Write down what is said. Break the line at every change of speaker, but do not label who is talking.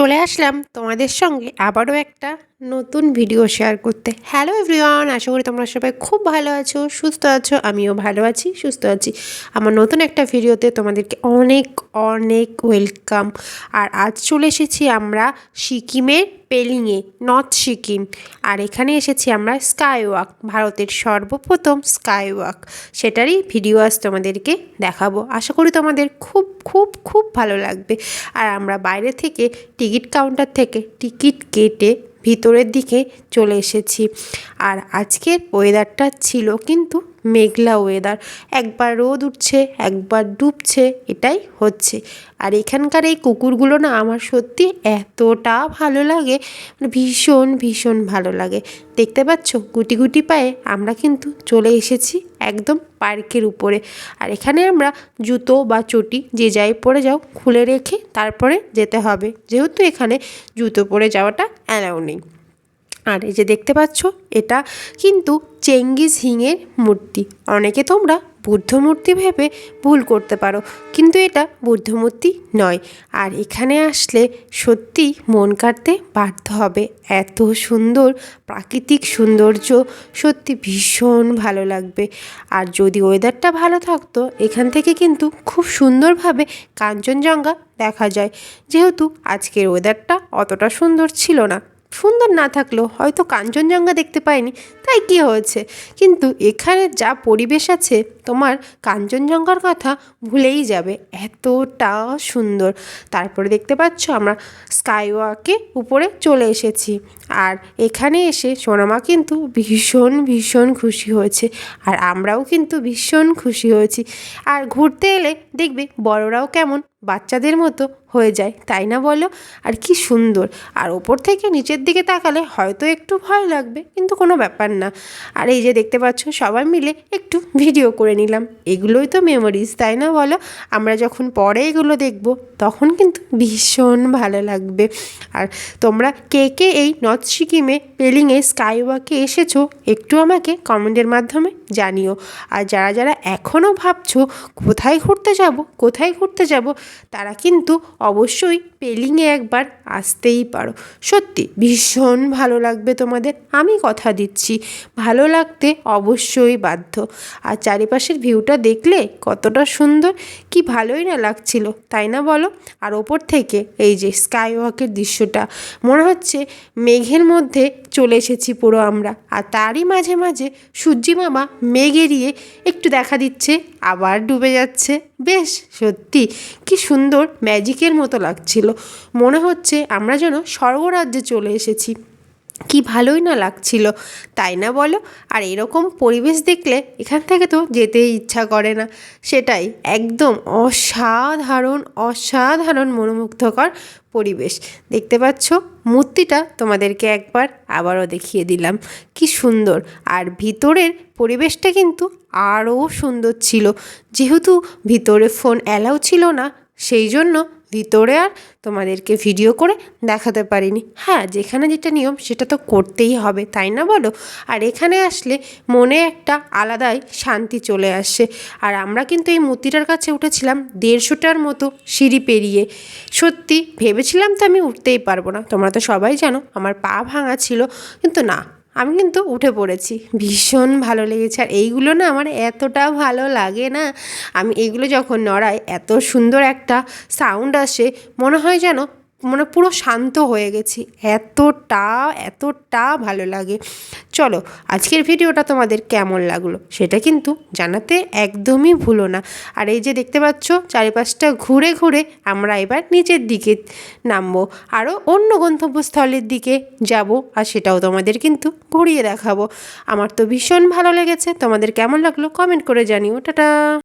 চলে আসলাম তোমাদের সঙ্গে আবারও একটা নতুন ভিডিও শেয়ার করতে। হ্যালো এভরিওয়ান আশা করি তোমরা সবাই খুব ভালো আছো, সুস্থ আছো, আমিও ভালো আছি, সুস্থ আছি। আমার নতুন একটা ভিডিওতে তোমাদেরকে অনেক অনেক ওয়েলকাম আর আজ চলে এসেছি আমরা সিকিমের পেলিংয়ে নর্থ সিকিম। আর এখানে এসেছি আমরা স্কাই ওয়াক ভারতের সর্বপ্রথম স্কাই ওয়াক সেটারই ভিডিও আজ তোমাদেরকে দেখাবো। আশা করি তোমাদের খুব খুব খুব ভালো লাগবে। আর আমরা বাইরে থেকে টিকিট কাউন্টার থেকে টিকিট কেটে ভিতরের দিকে চলে এসেছি। আর আজকের ওয়েদারটা ছিল কিন্তু মেঘলা ওয়েদার একবার রোদ উঠছে, একবার ডুবছে, এটাই হচ্ছে। আর এখানকার এই কুকুরগুলো না আমার সত্যি এতটা ভালো লাগে মানে ভীষণ ভীষণ ভালো লাগে। দেখতে পাচ্ছ, গুটি গুটি পায়ে আমরা কিন্তু চলে এসেছি একদম পার্কের উপরে। আর এখানে আমরা জুতো বা চটি যে যাই পরে যাও খুলে রেখে তারপরে যেতে হবে। যেহেতু এখানে জুতো পরে যাওয়াটা অ্যালাউ নেই। আর এই যে দেখতে পাচ্ছ, এটা কিন্তু চেঙ্গিস হিংয়ের মূর্তি। অনেকে তোমরা বুদ্ধ মূর্তি ভেবে ভুল করতে পারো। কিন্তু এটা বুদ্ধমূর্তি নয়। আর এখানে আসলে সত্যি মন কাটতে বাধ্য হবে। এত সুন্দর প্রাকৃতিক সৌন্দর্য, সত্যি ভীষণ ভালো লাগবে। আর যদি ওয়েদারটা ভালো থাকতো, এখান থেকে কিন্তু খুব সুন্দরভাবে কাঞ্চনজঙ্ঘা দেখা যায়। যেহেতু আজকের ওয়েদারটা অতটা সুন্দর ছিল না। সুন্দর না থাকলেও হয়তো কাঞ্চনজঙ্ঘা দেখতে পাইনি, তাই কি হয়েছে? কিন্তু এখানে যা পরিবেশ আছে, তোমার কাঞ্চনজঙ্ঘার কথা ভুলেই যাবে, এতটা সুন্দর। তারপরে দেখতে পাচ্ছ আমরা স্কাইওয়াকে উপরে চলে এসেছি। আর এখানে এসে সোনামা কিন্তু ভীষণ ভীষণ খুশি হয়েছে। আর আমরাও কিন্তু ভীষণ খুশি হয়েছি। আর ঘুরতে এলে দেখবে বড়রাও কেমন বাচ্চাদের মতো হয়ে যায়, তাই না বলো? আর কি সুন্দর। আর ওপর থেকে নিচের দিকে তাকালে হয়তো একটু ভয় লাগবে, কিন্তু কোনো ব্যাপার না। আর এই যে দেখতে পাচ্ছ, সবাই মিলে একটু ভিডিও করে নিলাম। এগুলোই তো মেমোরিজ তাই না বলো? আমরা যখন পরে এগুলো দেখব, তখন কিন্তু ভীষণ ভালো লাগবে। আর তোমরা কে কে এই নর্থ সিকিমে পেলিংয়ে স্কাই ওয়াকে এসেছ, একটু আমাকে কমেন্টের মাধ্যমে জানিও। আর যারা যারা এখনও ভাবছ কোথায় ঘুরতে যাব, কোথায় ঘুরতে যাব তারা কিন্তু অবশ্যই পেলিংয়ে একবার আসতেই পারো। সত্যি, ভীষণ ভালো লাগবে তোমাদের। আমি কথা দিচ্ছি। ভালো লাগতে অবশ্যই বাধ্য। আর চারিপাশের ভিউটা দেখলে কতটা সুন্দর, কি ভালোই না লাগছিল, তাই না বলো? আর ওপর থেকে এই যে স্কাই ওয়াকের দৃশ্যটা, মনে হচ্ছে মেঘের মধ্যে চলে এসেছি পুরো আমরা। আর তারই মাঝে মাঝে সূর্যি মামা মেঘ এড়িয়ে একটু দেখা দিচ্ছে, আবার ডুবে যাচ্ছে। বেশ, সত্যি, কি সুন্দর ম্যাজিকের মতো লাগছিল। মনে হচ্ছে আমরা যেন স্বর্গরাজ্যে চলে এসেছি। কি ভালোই না লাগছিল, তাই না বলো? আর এরকম পরিবেশ দেখলে এখান থেকে তো যেতেই ইচ্ছা করে না। সেটাই একদম অসাধারণ অসাধারণ মনোমুগ্ধকর পরিবেশ। দেখতে পাচ্ছ, মূর্তিটা তোমাদেরকে একবার আবারও দেখিয়ে দিলাম। কি সুন্দর। আর ভিতরের পরিবেশটা কিন্তু আরও সুন্দর ছিল। যেহেতু ভিতরে ফোন অ্যালাউ ছিল না, সেই জন্য ভিতরে আর তোমাদেরকে ভিডিও করে দেখাতে পারিনি। হ্যাঁ যেখানে যেটা নিয়ম সেটা তো করতেই হবে, তাই না বলো? আর এখানে আসলে মনে একটা আলাদাই শান্তি চলে আসে। আর আমরা কিন্তু এই মূর্তিটার কাছে উঠেছিলাম দেড়শোটার মতো সিঁড়ি পেরিয়ে। সত্যি ভেবেছিলাম তো আমি উঠতেই পারব না। তোমরা তো সবাই জানো আমার পা ভাঙা ছিল, কিন্তু না আমি কিন্তু উঠে পড়েছি। ভীষণ ভালো লেগেছে। আর এইগুলো না আমার এতটা ভালো লাগে না। আমি এগুলো যখন নড়াই, এত সুন্দর একটা সাউন্ড আসে, মনে হয় যেন মানে পুরো শান্ত হয়ে গেছি। এতটা এতটা ভালো লাগে। চলো, আজকের ভিডিওটা তোমাদের কেমন লাগল সেটা কিন্তু জানাতে একদমই ভুলো না। আর এই যে দেখতে পাচ্ছ, চারিপাশটা ঘুরে ঘুরে আমরা এবার নিচের দিকে নামবো। আরও অন্য গন্তব্যস্থলের দিকে যাব আর সেটাও তোমাদের কিন্তু ঘুরিয়ে দেখাবো। আমার তো ভীষণ ভালো লেগেছে। তোমাদের কেমন লাগল কমেন্ট করে জানিও। টাটা!